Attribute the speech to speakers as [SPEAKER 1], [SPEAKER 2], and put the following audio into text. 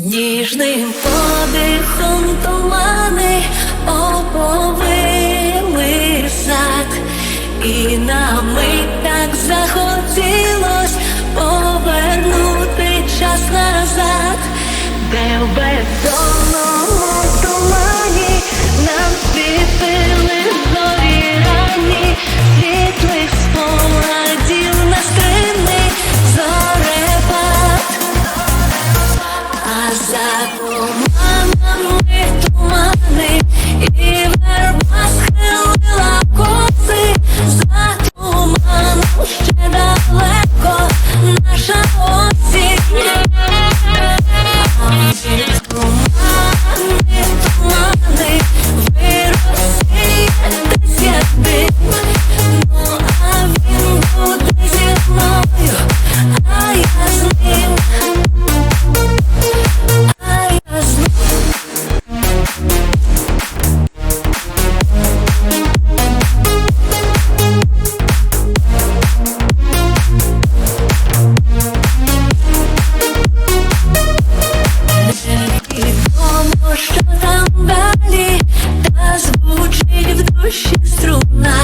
[SPEAKER 1] Ніжним подихом туман трудно.